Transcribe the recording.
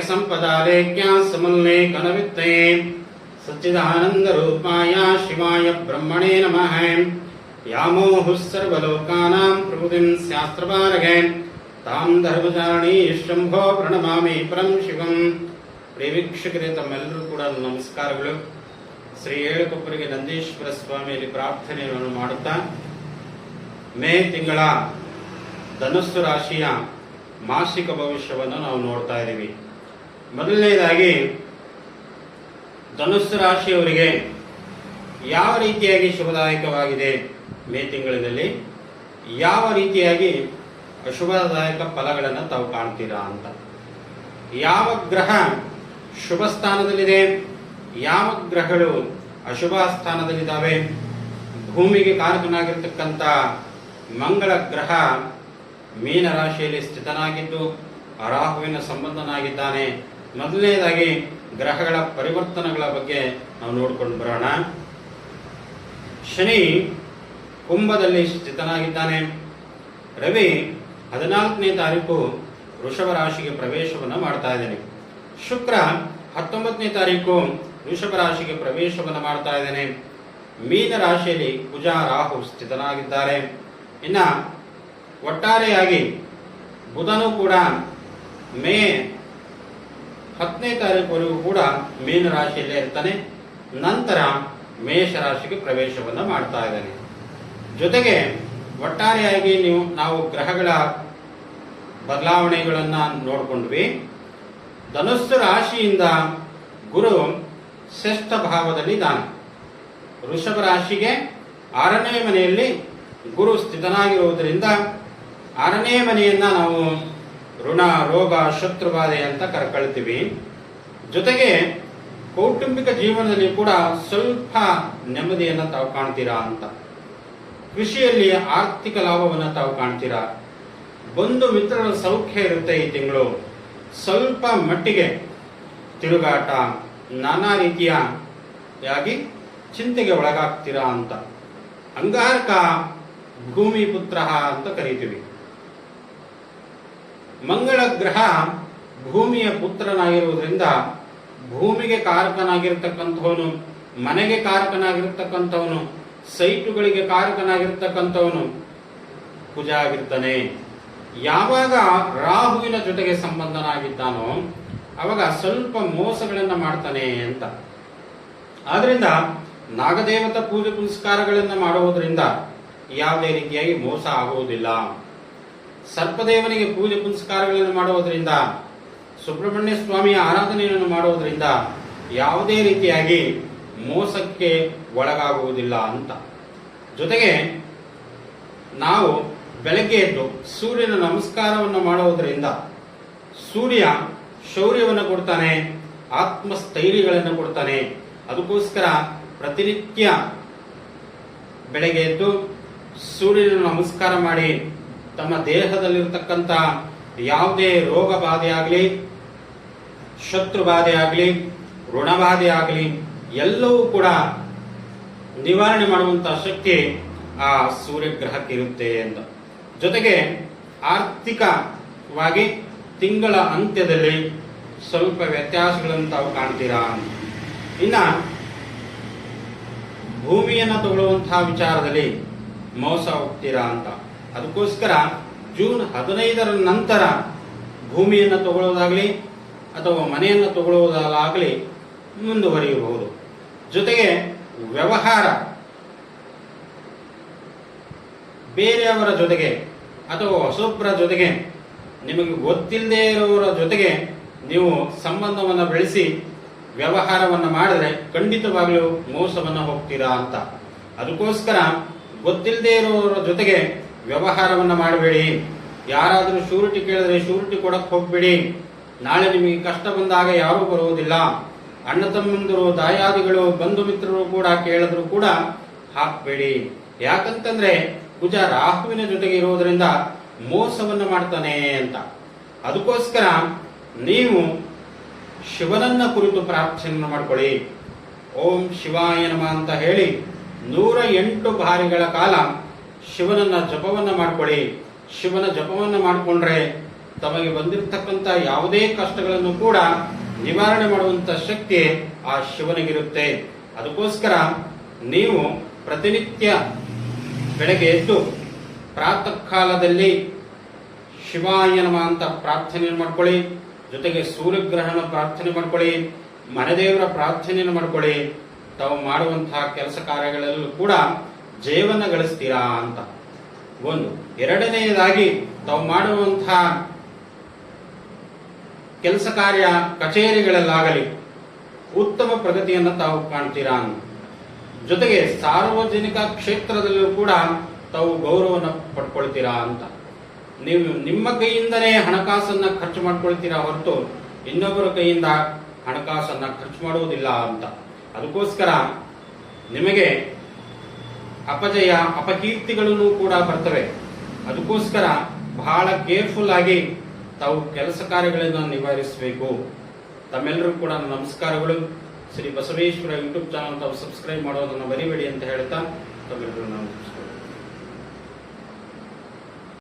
ಸಂಪದಾಲೇಖ್ಯ ಸಮುಲ್ಲೇಖನವಿತ್ತೇ ಸಚ್ಚಿದಾನಂದ ರೂಪಾಯ ಶಿವಾಯ ಬ್ರಹ್ಮಣೇ ನಮಃ ಯಾಮೋಹುಃ ಸರ್ವಲೋಕಾನಾಂ ಪ್ರಭುತಿಂ ಶಾಸ್ತ್ರಪಾರಗೇ ತಾಂ ಧರ್ಮಚಾರಣಿ ಶಂಭೋ ಪ್ರಣಮಾಮಿ ಪರಂ ಶಿವಂ ಪ್ರಿಯ ತಮ್ಮೆಲ್ಲರೂ ಕೂಡ ನಮಸ್ಕಾರಗಳು. ಶ್ರೀ ಏಳುಕೊಪ್ಪರಿಗೆ ನಂದೀಶ್ವರ ಸ್ವಾಮಿಯಲ್ಲಿ ಪ್ರಾರ್ಥನೆಯನ್ನು ಮಾಡುತ್ತಾ, ಮೇ ತಿಂಗಳ ಧನುಸ್ಸು ರಾಶಿಯ ಮಾಸಿಕ ಭವಿಷ್ಯವನ್ನು ನಾವು ನೋಡ್ತಾ ಇದ್ದೀವಿ. ಮೊದಲನೇದಾಗಿ, ಧನುಸ್ಸು ರಾಶಿಯವರಿಗೆ ಯಾವ ರೀತಿಯಾಗಿ ಶುಭದಾಯಕವಾಗಿದೆ ಮೇ ತಿಂಗಳಿನಲ್ಲಿ? ಯಾವ ರೀತಿಯಾಗಿ ಅಶುಭದಾಯಕ ಫಲಗಳನ್ನು ತಾವು ಕಾಣ್ತೀರಾ ಅಂತ. ಯಾವ ಗ್ರಹ ಶುಭ ಸ್ಥಾನದಲ್ಲಿದೆ? ಯಾವ ಗ್ರಹಗಳು ಅಶುಭ ಸ್ಥಾನದಲ್ಲಿದ್ದಾವೆ? ಭೂಮಿಗೆ ಕಾರಕನಾಗಿರ್ತಕ್ಕಂಥ ಮಂಗಳ ಗ್ರಹ ಮೀನ ರಾಶಿಯಲ್ಲಿ ಸ್ಥಿತನಾಗಿದ್ದು ರಾಹುವಿನ ಸಂಬಂಧನಾಗಿದ್ದಾನೆ. ಮೊದಲನೇದಾಗಿ ಗ್ರಹಗಳ ಪರಿವರ್ತನೆಗಳ ಬಗ್ಗೆ ನಾವು ನೋಡ್ಕೊಂಡು ಬರೋಣ. ಶನಿ ಕುಂಭದಲ್ಲಿ ಸ್ಥಿತನಾಗಿದ್ದಾನೆ. ರವಿ ಹದಿನಾಲ್ಕನೇ ತಾರೀಕು ವೃಷಭ ರಾಶಿಗೆ ಪ್ರವೇಶವನ್ನು ಮಾಡ್ತಾ ಇದ್ದಾನೆ. ಶುಕ್ರ ಹತ್ತೊಂಬತ್ತನೇ ತಾರೀಕು ವೃಷಭ ರಾಶಿಗೆ ಪ್ರವೇಶವನ್ನು ಮಾಡ್ತಾ ಇದ್ದಾನೆ. ಮೀನ ರಾಶಿಯಲ್ಲಿ ಕುಜ ರಾಹು ಸ್ಥಿತನಾಗಿದ್ದಾರೆ. ಇನ್ನ ಒಟ್ಟಾರೆಯಾಗಿ ಬುಧನು ಕೂಡ ಮೇ ಹತ್ತನೇ ತಾರೀಕುವರೆಗೂ ಕೂಡ ಮೀನ ರಾಶಿಯಲ್ಲೇ ಇರ್ತಾನೆ. ನಂತರ ಮೇಷ ರಾಶಿಗೆ ಪ್ರವೇಶವನ್ನು ಮಾಡ್ತಾ ಇದ್ದಾನೆ. ಜೊತೆಗೆ ಒಟ್ಟಾರೆಯಾಗಿ ನೀವು, ನಾವು ಗ್ರಹಗಳ ಬದಲಾವಣೆಗಳನ್ನು ನೋಡಿಕೊಂಡ್ವಿ. ಧನುಸ್ಸು ರಾಶಿಯಿಂದ ಗುರು ಶ್ರೇಷ್ಠ ಭಾವದಲ್ಲಿ ಇದ್ದಾನೆ ವೃಷಭ ರಾಶಿಗೆ ಆರನೇ ಮನೆಯಲ್ಲಿ ಗುರು ಸ್ಥಿತನಾಗಿರುವುದರಿಂದ ಆರನೇ ಮನೆಯನ್ನ ನಾವು ಋಣ, ರೋಗ, ಶತ್ರುಬಾಧೆ ಅಂತ ಕರ್ಕೊಳ್ತೀವಿ. ಜೊತೆಗೆ ಕೌಟುಂಬಿಕ ಜೀವನದಲ್ಲಿ ಕೂಡ ಸ್ವಲ್ಪ ನೆಮ್ಮದಿಯನ್ನು ತಾವು ಕಾಣ್ತೀರಾ ಅಂತ. ಕೃಷಿಯಲ್ಲಿ ಆರ್ಥಿಕ ಲಾಭವನ್ನು ತಾವು ಕಾಣ್ತೀರಾ? ಬಂಧು ಮಿತ್ರರ ಸೌಖ್ಯ ಇರುತ್ತೆ ಈ ತಿಂಗಳು. ಸ್ವಲ್ಪ ಮಟ್ಟಿಗೆ ತಿರುಗಾಟ, ನಾನಾ ರೀತಿಯ ಯಾಗಿ ಚಿಂತೆಗೆ ಒಳಗಾಗ್ತೀರಾ ಅಂತ. ಅಂಗಾರಕ ಭೂಮಿ ಪುತ್ರ ಅಂತ ಕರಿತೀವಿ. ಮಂಗಳ ಗ್ರಹ ಭೂಮಿಯ ಪುತ್ರನಾಗಿರುವುದರಿಂದ ಭೂಮಿಗೆ ಕಾರಕನಾಗಿರ್ತಕ್ಕಂಥವನು, ಮನೆಗೆ ಕಾರಕನಾಗಿರ್ತಕ್ಕಂಥವನು, ಸೈಟುಗಳಿಗೆ ಕಾರಕನಾಗಿರ್ತಕ್ಕಂಥವನು ಕುಜ ಆಗಿರ್ತಾನೆ ಯಾವಾಗ ರಾಹುವಿನ ಜೊತೆಗೆ ಸಂಬಂಧನಾಗಿದ್ದಾನೋ ಅವಾಗ ಸ್ವಲ್ಪ ಮೋಸಗಳನ್ನ ಮಾಡ್ತಾನೆ ಅಂತ. ಆದ್ರಿಂದ ನಾಗದೇವತ ಪೂಜೆ ಪುನಸ್ಕಾರಗಳನ್ನ ಮಾಡುವುದರಿಂದ ಯಾವುದೇ ರೀತಿಯಾಗಿ ಮೋಸ ಆಗುವುದಿಲ್ಲ. ಸರ್ಪದೇವನಿಗೆ ಪೂಜೆ ಪುನಸ್ಕಾರಗಳನ್ನು ಮಾಡುವುದರಿಂದ, ಸುಬ್ರಹ್ಮಣ್ಯ ಸ್ವಾಮಿಯ ಆರಾಧನೆಯನ್ನು ಮಾಡುವುದರಿಂದ ಯಾವುದೇ ರೀತಿಯಾಗಿ ಮೋಸಕ್ಕೆ ಒಳಗಾಗುವುದಿಲ್ಲ ಅಂತ. ಜೊತೆಗೆ ನಾವು ಬೆಳಗ್ಗೆ ಎದ್ದು ಸೂರ್ಯನ ನಮಸ್ಕಾರವನ್ನು ಮಾಡುವುದರಿಂದ ಸೂರ್ಯ ಶೌರ್ಯವನ್ನು ಕೊಡ್ತಾನೆ, ಆತ್ಮಸ್ಥೈರ್ಯಗಳನ್ನು ಕೊಡ್ತಾನೆ. ಅದಕ್ಕೋಸ್ಕರ ಪ್ರತಿನಿತ್ಯ ಬೆಳಗ್ಗೆ ಎದ್ದು ಸೂರ್ಯನ ನಮಸ್ಕಾರ ಮಾಡಿ ತಮ್ಮ ದೇಹದಲ್ಲಿರತಕ್ಕಂತಹ ಯಾವುದೇ ರೋಗ ಬಾಧೆ ಆಗಲಿ ಶತ್ರು ಬಾಧೆ ಆಗಲಿ, ಋಣಬಾಧೆ ಆಗಲಿ, ಎಲ್ಲವೂ ಕೂಡ ನಿವಾರಣೆ ಮಾಡುವಂತಹ ಶಕ್ತಿ ಆ ಸೂರ್ಯಗ್ರಹಕ್ಕೆ ಇರುತ್ತೆ ಎಂದು ಜೊತೆಗೆ ಆರ್ಥಿಕವಾಗಿ ತಿಂಗಳ ಅಂತ್ಯದಲ್ಲಿ ಸ್ವಲ್ಪ ವ್ಯತ್ಯಾಸಗಳನ್ನು ತಾವು ಕಾಣ್ತೀರಾ ಇನ್ನ ಭೂಮಿಯನ್ನು ತಗೊಳ್ಳುವಂತಹ ವಿಚಾರದಲ್ಲಿ ಮೋಸ ಹೋಗ್ತೀರಾ ಅಂತ. ಅದಕ್ಕೋಸ್ಕರ ಜೂನ್ ಹದಿನೈದರ ನಂತರ ಭೂಮಿಯನ್ನು ತಗೊಳ್ಳೋದಾಗಲಿ ಅಥವಾ ಮನೆಯನ್ನು ತಗೊಳ್ಳುವುದಾಗಲಿ ಮುಂದುವರಿಯಬಹುದು. ಜೊತೆಗೆ ವ್ಯವಹಾರ ಬೇರೆಯವರ ಜೊತೆಗೆ ಅಥವಾ ಹೊಸೊಬ್ಬರ ಜೊತೆಗೆ ನಿಮಗೆ ಗೊತ್ತಿಲ್ಲದೆ ಇರುವವರ ಜೊತೆಗೆ ನೀವು ಸಂಬಂಧವನ್ನು ಬೆಳೆಸಿ ವ್ಯವಹಾರವನ್ನು ಮಾಡಿದ್ರೆ ಖಂಡಿತವಾಗಲೂ ಮೋಸವನ್ನು ಹೋಗ್ತೀರಾ ಅಂತ. ಅದಕ್ಕೋಸ್ಕರ ಗೊತ್ತಿಲ್ಲದೆ ಇರುವವರ ಜೊತೆಗೆ ವ್ಯವಹಾರವನ್ನು ಮಾಡಬೇಡಿ. ಯಾರಾದರೂ ಶೂರಿಟಿ ಕೇಳಿದ್ರೆ ಶೂರಿಟಿ ಕೊಡಕ್ಕೆ ಹೋಗ್ಬೇಡಿ. ನಾಳೆ ನಿಮಗೆ ಕಷ್ಟ ಬಂದಾಗ ಯಾರೂ ಬರುವುದಿಲ್ಲ. ಅಣ್ಣ ತಮ್ಮಂದಿರು ದಾಯಾದಿಗಳು ಬಂಧು ಮಿತ್ರರು ಕೂಡ ಕೇಳಿದ್ರು ಕೂಡ ಹಾಕ್ಬೇಡಿ. ಯಾಕಂತಂದ್ರೆ ಕುಜ ರಾಹುವಿನ ಜೊತೆಗೆ ಇರುವುದರಿಂದ ಮೋಸವನ್ನು ಮಾಡ್ತಾನೆ ಅಂತ. ಅದಕ್ಕೋಸ್ಕರ ನೀವು ಶಿವನನ್ನ ಕುರಿತು ಪ್ರಾರ್ಥನೆ ಮಾಡ್ಕೊಳ್ಳಿ. ಓಂ ಶಿವಾಯ ನಮ ಅಂತ ಹೇಳಿ ನೂರ ಎಂಟು ಬಾರಿಗಳ ಕಾಲ ಶಿವನನ್ನ ಜಪವನ್ನ ಮಾಡ್ಕೊಳ್ಳಿ. ಶಿವನ ಜಪವನ್ನ ಮಾಡಿಕೊಂಡ್ರೆ ತಮಗೆ ಬಂದಿರತಕ್ಕಂಥ ಯಾವುದೇ ಕಷ್ಟಗಳನ್ನು ಕೂಡ ನಿವಾರಣೆ ಮಾಡುವಂತ ಶಕ್ತಿ ಆ ಶಿವನಿಗಿರುತ್ತೆ. ಅದಕ್ಕೋಸ್ಕರ ನೀವು ಪ್ರತಿನಿತ್ಯ ಬೆಳಗ್ಗೆ ಎದ್ದು ಪ್ರಾತಃ ಕಾಲದಲ್ಲಿ ಶಿವಾಯನಮ ಅಂತ ಪ್ರಾರ್ಥನೆಯನ್ನು ಮಾಡ್ಕೊಳ್ಳಿ. ಜೊತೆಗೆ ಸೂರ್ಯಗ್ರಹಣ ಪ್ರಾರ್ಥನೆ ಮಾಡ್ಕೊಳ್ಳಿ. ಮನೆದೇವರ ಪ್ರಾರ್ಥನೆಯನ್ನು ಮಾಡ್ಕೊಳ್ಳಿ. ತಾವು ಮಾಡುವಂತಹ ಕೆಲಸ ಕಾರ್ಯಗಳಲ್ಲೂ ಕೂಡ ಜಯವನ್ನ ಗಳಿಸ್ತೀರಾ ಅಂತ. ಒಂದು. ಎರಡನೆಯದಾಗಿ ತಾವು ಮಾಡುವಂತಹ ಕೆಲಸ ಕಾರ್ಯ ಕಚೇರಿಗಳಲ್ಲಾಗಲಿ ಉತ್ತಮ ಪ್ರಗತಿಯನ್ನು ತಾವು ಕಾಣ್ತೀರಾ ಅಂತ. ಜೊತೆಗೆ ಸಾರ್ವಜನಿಕ ಕ್ಷೇತ್ರದಲ್ಲೂ ಕೂಡ ತಾವು ಗೌರವವನ್ನು ಪಡ್ಕೊಳ್ತೀರಾ ಅಂತ. ನೀವು ನಿಮ್ಮ ಕೈಯಿಂದಲೇ ಹಣಕಾಸನ್ನು ಖರ್ಚು ಮಾಡ್ಕೊಳ್ತೀರಾ ಹೊರತು ಇನ್ನೊಬ್ಬರ ಕೈಯಿಂದ ಹಣಕಾಸನ್ನು ಖರ್ಚು ಮಾಡುವುದಿಲ್ಲ ಅಂತ. ಅದಕ್ಕೋಸ್ಕರ ನಿಮಗೆ ಅಪಜಯ, ಅಪಕೀರ್ತಿಗಳನ್ನು ಕೂಡ ಬರ್ತವೆ. ಅದಕ್ಕೋಸ್ಕರ ಬಹಳ ಕೇರ್ಫುಲ್ ಆಗಿ ತಾವು ಕೆಲಸ ಕಾರ್ಯಗಳನ್ನು ನಿವಾರಿಸಬೇಕು. ತಮ್ಮೆಲ್ಲರೂ ಕೂಡ ನಮಸ್ಕಾರಗಳು. ಶ್ರೀ ಬಸವೇಶ್ವರ ಯೂಟ್ಯೂಬ್ ಚಾನಲ್ ತಾವು ಸಬ್ಸ್ಕ್ರೈಬ್ ಮಾಡೋದನ್ನು ಬರಿಬೇಡಿ ಅಂತ ಹೇಳ್ತಾ ತಮ್ಮೆಲ್ಲರೂ ನಾನು